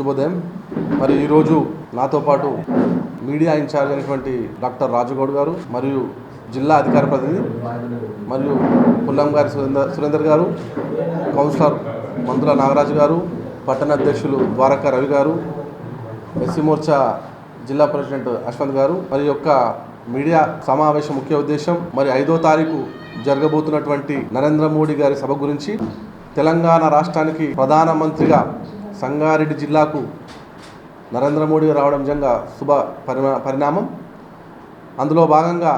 శుభోదయం. మరి ఈరోజు నాతో పాటు మీడియా ఇన్ఛార్జ్ అయినటువంటి డాక్టర్ రాజుగౌడ్ గారు మరియు జిల్లా అధికార ప్రతినిధి మరియు పుల్లం గారి సురేందర్ సురేందర్ గారు కౌన్సిలర్ మందుల నాగరాజు గారు పట్టణ అధ్యక్షులు ద్వారకా రవి గారు ఎస్సీ మోర్చా జిల్లా ప్రెసిడెంట్ అశ్వంత్ గారు. మరి యొక్క మీడియా సమావేశం ముఖ్య ఉద్దేశం మరి ఐదో తారీఖు జరగబోతున్నటువంటి నరేంద్ర మోడీ గారి సభ గురించి తెలంగాణ రాష్ట్రానికి ప్రధానమంత్రిగా సంగారెడ్డి జిల్లాకు నరేంద్ర మోడీ రావడం నిజంగా శుభ పరిణా పరిణామం. అందులో భాగంగా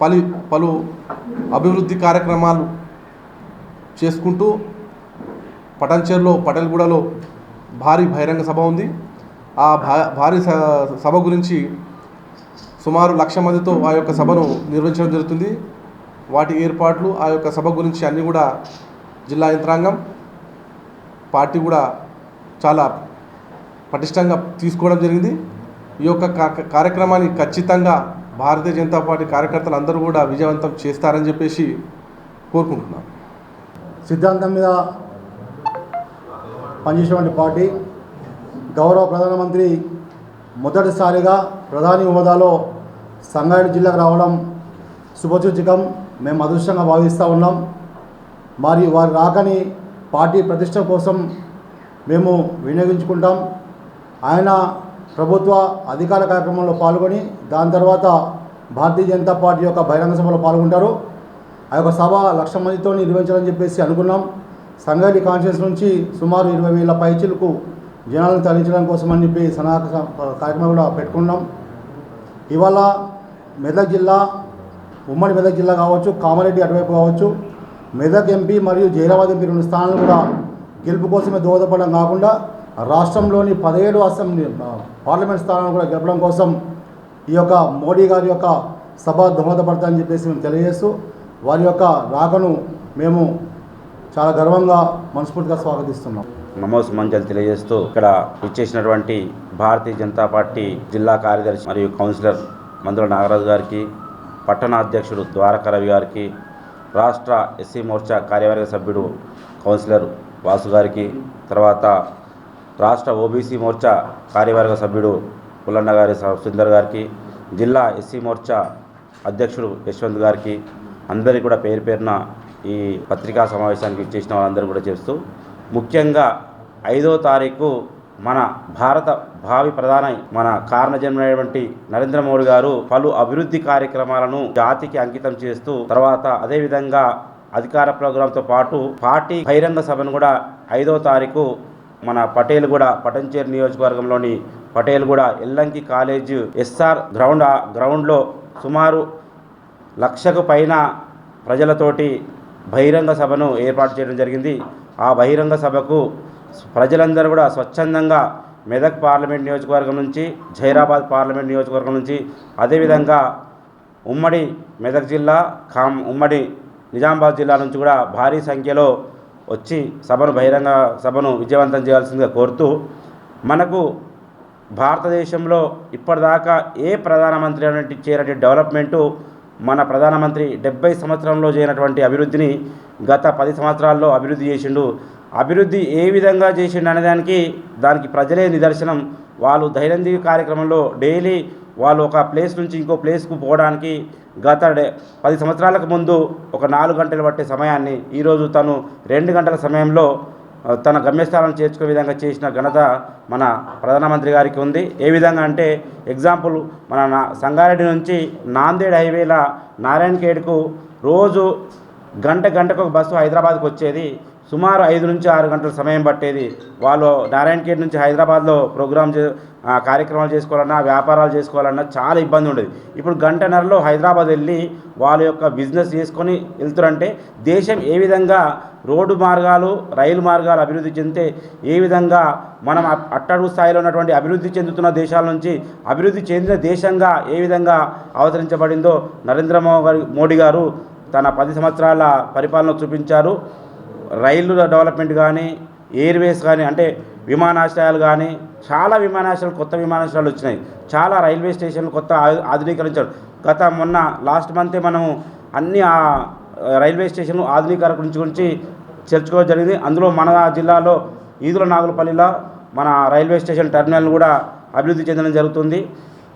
పలు పలు అభివృద్ధి కార్యక్రమాలు చేసుకుంటూ పటంచెర్లో పటేల్గూడలో భారీ బహిరంగ సభ ఉంది. ఆ భా భారీ సభ గురించి సుమారు లక్ష మందితో ఆ యొక్క సభను నిర్వహించడం జరుగుతుంది. వాటి ఏర్పాట్లు ఆ యొక్క సభ గురించి అన్నీ కూడా జిల్లా యంత్రాంగం పార్టీ కూడా చాలా పటిష్టంగా తీసుకోవడం జరిగింది. ఈ యొక్క కార్యక్రమాన్ని ఖచ్చితంగా భారతీయ జనతా పార్టీ కార్యకర్తలు అందరూ కూడా విజయవంతం చేస్తారని చెప్పేసి కోరుకుంటున్నాను. సిద్ధాంతం మీద పనిచేసేటువంటి పార్టీ గౌరవ ప్రధానమంత్రి మొదటిసారిగా ప్రధాని హోదాలో సంగారెడ్డి జిల్లాకు రావడం శుభసూచకం. మేము అదృష్టంగా భావిస్తూ ఉన్నాం. మరి వారు రాకని పార్టీ ప్రతిష్ట కోసం మేము వినియోగించుకుంటాం. ఆయన ప్రభుత్వ అధికార కార్యక్రమంలో పాల్గొని దాని తర్వాత భారతీయ జనతా పార్టీ యొక్క బహిరంగ సభలో పాల్గొంటారు. ఆ యొక్క సభ లక్ష మందితో నిర్వహించాలని చెప్పేసి అనుకున్నాం. సంగారెడ్డి కాన్షియస్ నుంచి సుమారు ఇరవై వేల పైచీలకు జనాలను తరలించడం కోసం అని చెప్పి సనాహక కార్యక్రమం కూడా పెట్టుకున్నాం. ఇవాళ మెదక్ జిల్లా ఉమ్మడి మెదక్ జిల్లా కావచ్చు కామారెడ్డి అటువైపు కావచ్చు మెదక్ ఎంపీ మరియు జైరాబాద్ ఎంపీ రెండు స్థానాలు కూడా గెలుపు కోసమే దోహదపడడం కాకుండా రాష్ట్రంలోని పదిహేడు అసెంబ్లీ పార్లమెంట్ స్థానాలను కూడా గెలపడం కోసం ఈ యొక్క మోడీ గారి యొక్క సభ దోహదపడతాయని చెప్పేసి మేము తెలియజేస్తూ వారి యొక్క రాకను మేము చాలా గర్వంగా మనస్ఫూర్తిగా స్వాగతిస్తున్నాం. నమో సుమంజలు తెలియజేస్తూ ఇక్కడ ఇచ్చేసినటువంటి భారతీయ జనతా పార్టీ జిల్లా కార్యదర్శి మరియు కౌన్సిలర్ మందుల నాగరాజు గారికి పట్టణ అధ్యక్షుడు ద్వారకా రవి గారికి రాష్ట్ర ఎస్సీ మోర్చా కార్యవర్గ సభ్యుడు కౌన్సిలర్ వాసు గారికి తర్వాత రాష్ట్ర ఓబీసీ మోర్చా కార్యవర్గ సభ్యుడు పుల్లన్న గారి స- సుందర్ గారికి జిల్లా ఎస్సీ మోర్చా అధ్యక్షుడు యశ్వంత్ గారికి అందరికీ కూడా పేరు పేరున ఈ పత్రికా సమావేశానికి ఇచ్చేసిన వాళ్ళందరూ కూడా చేస్తూ ముఖ్యంగా ఐదో తారీఖు మన భారత భావి ప్రధాన మన కారణజన్మైనటువంటి నరేంద్ర మోడీ గారు పలు అభివృద్ధి కార్యక్రమాలను జాతికి అంకితం చేస్తూ తర్వాత అదేవిధంగా అధికార ప్రోగ్రాంతో పాటు పార్టీ బహిరంగ సభను కూడా ఐదో తారీఖు మన పటేల్ కూడా పటంచేరు నియోజకవర్గంలోని పటేల్ కూడా ఎల్లంకి కాలేజ్ ఎస్ఆర్ గ్రౌండ్ ఆ గ్రౌండ్లో సుమారు లక్షకు పైన ప్రజలతోటి బహిరంగ సభను ఏర్పాటు చేయడం జరిగింది. ఆ బహిరంగ సభకు ప్రజలందరూ కూడా స్వచ్ఛందంగా మెదక్ పార్లమెంట్ నియోజకవర్గం నుంచి జైరాబాద్ పార్లమెంట్ నియోజకవర్గం నుంచి అదేవిధంగా ఉమ్మడి మెదక్ జిల్లా కామ్ ఉమ్మడి నిజామాబాద్ జిల్లా నుంచి కూడా భారీ సంఖ్యలో వచ్చి సభను బహిరంగ సభను విజయవంతం చేయాల్సిందిగా కోరుతూ మనకు భారతదేశంలో ఇప్పటిదాకా ఏ ప్రధానమంత్రి అనేది చేయనటువంటి డెవలప్మెంటు మన ప్రధానమంత్రి డెబ్బై సంవత్సరంలో చేయనటువంటి అభివృద్ధిని గత పది సంవత్సరాల్లో అభివృద్ధి చేసిండు అభివృద్ధి ఏ విధంగా చేసిండు అనేదానికి దానికి ప్రజలే నిదర్శనం. వాళ్ళు దైనందిక కార్యక్రమంలో డైలీ వాళ్ళు ఒక ప్లేస్ నుంచి ఇంకో ప్లేస్కు పోవడానికి గత డే- పది సంవత్సరాలకు ముందు ఒక నాలుగు గంటలు పట్టే సమయాన్ని ఈరోజు తను రెండు గంటల సమయంలో తన గమ్యస్థానాన్ని చేర్చుకునే విధంగా చేసిన ఘనత మన ప్రధానమంత్రి గారికి ఉంది. ఏ విధంగా అంటే ఎగ్జాంపుల్ మన నా సంగారెడ్డి నుంచి నాందేడ్ హైవేల నారాయణఖేడ్కు రోజు గంట గంటకు ఒక బస్సు హైదరాబాద్కు వచ్చేది. సుమారు ఐదు నుంచి ఆరు గంటల సమయం పట్టేది. వాళ్ళు నారాయణఖేడ్ నుంచి హైదరాబాద్లో ప్రోగ్రామ్ చే కార్యక్రమాలు చేసుకోవాలన్నా వ్యాపారాలు చేసుకోవాలన్నా చాలా ఇబ్బంది ఉండేది. ఇప్పుడు గంటన్నరలో హైదరాబాద్ వెళ్ళి వాళ్ళ యొక్క బిజినెస్ చేసుకొని వెళ్తారంటే దేశం ఏ విధంగా రోడ్డు మార్గాలు రైలు మార్గాలు అభివృద్ధి చెందితే ఏ విధంగా మనం అట్టడుగు స్థాయిలో ఉన్నటువంటి అభివృద్ధి చెందుతున్న దేశాల నుంచి అభివృద్ధి చెందిన దేశంగా ఏ విధంగా అవతరించబడిందో నరేంద్ర మోడీ గారు తన పది సంవత్సరాల పరిపాలన చూపించారు. రైలు డెవలప్మెంట్ కానీ ఎయిర్వేస్ కానీ అంటే విమానాశ్రయాలు కానీ చాలా విమానాశ్రయాలు కొత్త విమానాశ్రయాలు వచ్చినాయి. చాలా రైల్వే స్టేషన్లు కొత్త ఆధునీకరించారు. గత మొన్న లాస్ట్ మంతే మనము అన్ని ఆ రైల్వే స్టేషన్ ఆధునీకరణ గురించి గురించి చర్చుకోవడం జరిగింది. అందులో మన జిల్లాలో ఈదుల నాగులపల్లిలో మన రైల్వే స్టేషన్ టెర్మినల్ కూడా అభివృద్ధి చెందడం జరుగుతుంది.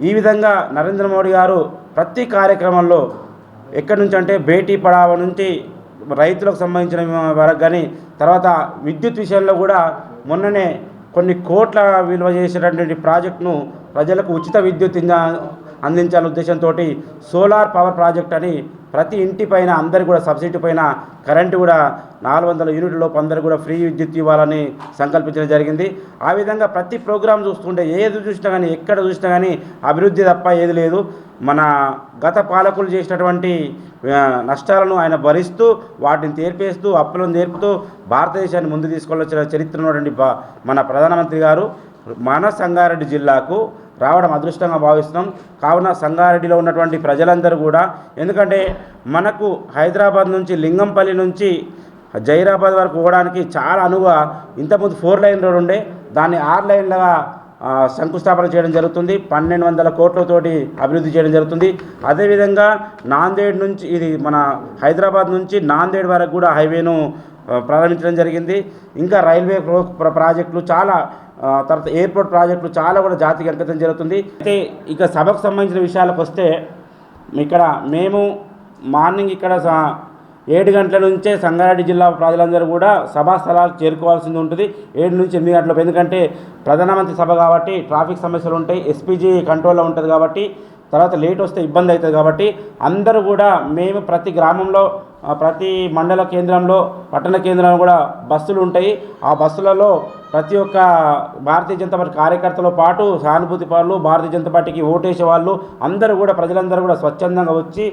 ఈ విధంగా నరేంద్ర మోడీ గారు ప్రతి కార్యక్రమంలో ఎక్కడి నుంచి అంటే బేటీ పడావ నుంచి రైతులకు సంబంధించిన వరకు కానీ తర్వాత విద్యుత్ విషయంలో కూడా మొన్ననే కొన్ని కోట్ల విలువ చేసేటటువంటి ప్రాజెక్టును ప్రజలకు ఉచిత విద్యుత్ అందించాలనే ఉద్దేశంతో సోలార్ పవర్ ప్రాజెక్ట్ అని ప్రతి ఇంటి పైన అందరికి కూడా సబ్సిడీ పైన కరెంటు కూడా నాలుగు వందల యూనిట్ల లోపు కూడా ఫ్రీ విద్యుత్ ఇవ్వాలని సంకల్పించడం జరిగింది. ఆ విధంగా ప్రతి ప్రోగ్రాం చూస్తుంటే ఏది చూసినా కానీ ఎక్కడ చూసినా కానీ అభివృద్ధి తప్ప ఏది లేదు. మన గత పాలకులు చేసినటువంటి నష్టాలను ఆయన భరిస్తూ వాటిని తీర్పేస్తూ అప్పులను తీర్పుతూ భారతదేశాన్ని ముందు తీసుకెళ్ళొచ్చిన చరిత్ర ఉన్నటువంటి మన ప్రధానమంత్రి గారు మన సంగారెడ్డి జిల్లాకు రావడం అదృష్టంగా భావిస్తున్నాం. కావున సంగారెడ్డిలో ఉన్నటువంటి ప్రజలందరూ కూడా ఎందుకంటే మనకు హైదరాబాద్ నుంచి లింగంపల్లి నుంచి జైరాబాద్ వరకు పోవడానికి చాలా అనువుగా ఇంతకుముందు ఫోర్ లైన్ రోడ్ ఉండే. దాన్ని ఆరు లైన్లుగా శంకుస్థాపన చేయడం జరుగుతుంది. పన్నెండు వందల కోట్లతోటి అభివృద్ధి చేయడం జరుగుతుంది. అదేవిధంగా నాందేడ్ నుంచి ఇది మన హైదరాబాద్ నుంచి నాందేడ్ వరకు కూడా హైవేను ప్రారంభించడం జరిగింది. ఇంకా రైల్వే ప్రో- ప్రాజెక్టులు చాలా తర్వాత ఎయిర్పోర్ట్ ప్రాజెక్టులు చాలా కూడా జాతికి అంకితం జరుగుతుంది. అయితే ఇక సభకు సంబంధించిన విషయాలకు వస్తే ఇక్కడ మేము మార్నింగ్ ఇక్కడ ఏడు గంటల నుంచే సంగారెడ్డి జిల్లా ప్రజలందరూ కూడా సభా స్థలాలకు చేరుకోవాల్సింది ఉంటుంది. ఏడు నుంచి ఎనిమిది గంటలకు ఎందుకంటే ప్రధానమంత్రి సభ కాబట్టి ట్రాఫిక్ సమస్యలు ఉంటాయి. ఎస్పీజీ కంట్రోల్లో ఉంటుంది కాబట్టి తర్వాత లేట్ వస్తే ఇబ్బంది అవుతుంది కాబట్టి అందరూ కూడా మేము ప్రతి గ్రామంలో ప్రతి మండల కేంద్రంలో పట్టణ కేంద్రంలో కూడా బస్సులు ఉంటాయి. ఆ బస్సులలో ప్రతి ఒక్క భారతీయ జనతా పార్టీ కార్యకర్తలతో పాటు సానుభూతి పనులు భారతీయ జనతా పార్టీకి ఓటేసే వాళ్ళు అందరూ కూడా ప్రజలందరూ కూడా స్వచ్ఛందంగా వచ్చి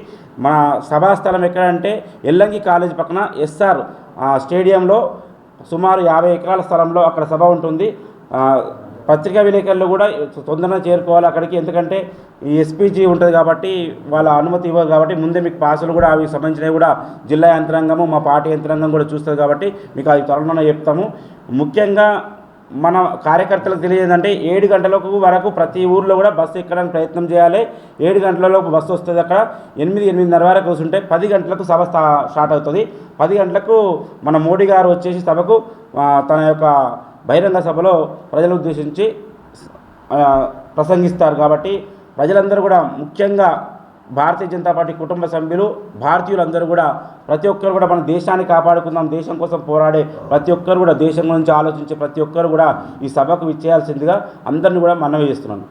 మన సభాస్థలం ఎక్కడంటే ఎల్లంగి కాలేజ్ పక్కన ఎస్ఆర్ స్టేడియంలో సుమారు యాభై ఎకరాల స్థలంలో అక్కడ సభ ఉంటుంది. పత్రికా విలేకరులు కూడా తొందరగా చేరుకోవాలి అక్కడికి. ఎందుకంటే ఈ ఎస్పీజీ ఉంటుంది కాబట్టి వాళ్ళ అనుమతి ఇవ్వదు కాబట్టి ముందే మీకు పాసులు కూడా అవి సంబంధించినవి కూడా జిల్లా యంత్రాంగము మా పార్టీ యంత్రాంగం కూడా చూస్తుంది కాబట్టి మీకు అది త్వరలోనే చెప్తాము. ముఖ్యంగా మన కార్యకర్తలకు తెలియదంటే ఏడు గంటలకు వరకు ప్రతి ఊర్లో కూడా బస్సు ఎక్కడానికి ప్రయత్నం చేయాలి. ఏడు గంటలలోపు బస్సు వస్తుంది అక్కడ. ఎనిమిది ఎనిమిదిన్నర వరకు వస్తుంటే పది గంటలకు సభ స్టార్ట్ అవుతుంది. పది గంటలకు మన మోడీ గారు వచ్చేసి సభకు తన యొక్క బహిరంగ సభలో ప్రజలు ఉద్దేశించి ప్రసంగిస్తారు కాబట్టి ప్రజలందరూ కూడా ముఖ్యంగా భారతీయ జనతా పార్టీ కుటుంబ సభ్యులు భారతీయులందరూ కూడా ప్రతి ఒక్కరు కూడా మన దేశాన్ని కాపాడుకుందాం దేశం కోసం పోరాడే ప్రతి ఒక్కరు కూడా దేశం గురించి ఆలోచించే ప్రతి ఒక్కరు కూడా ఈ సభకు విచ్చేయాల్సిందిగా అందరిని కూడా మనవి చేస్తున్నాను.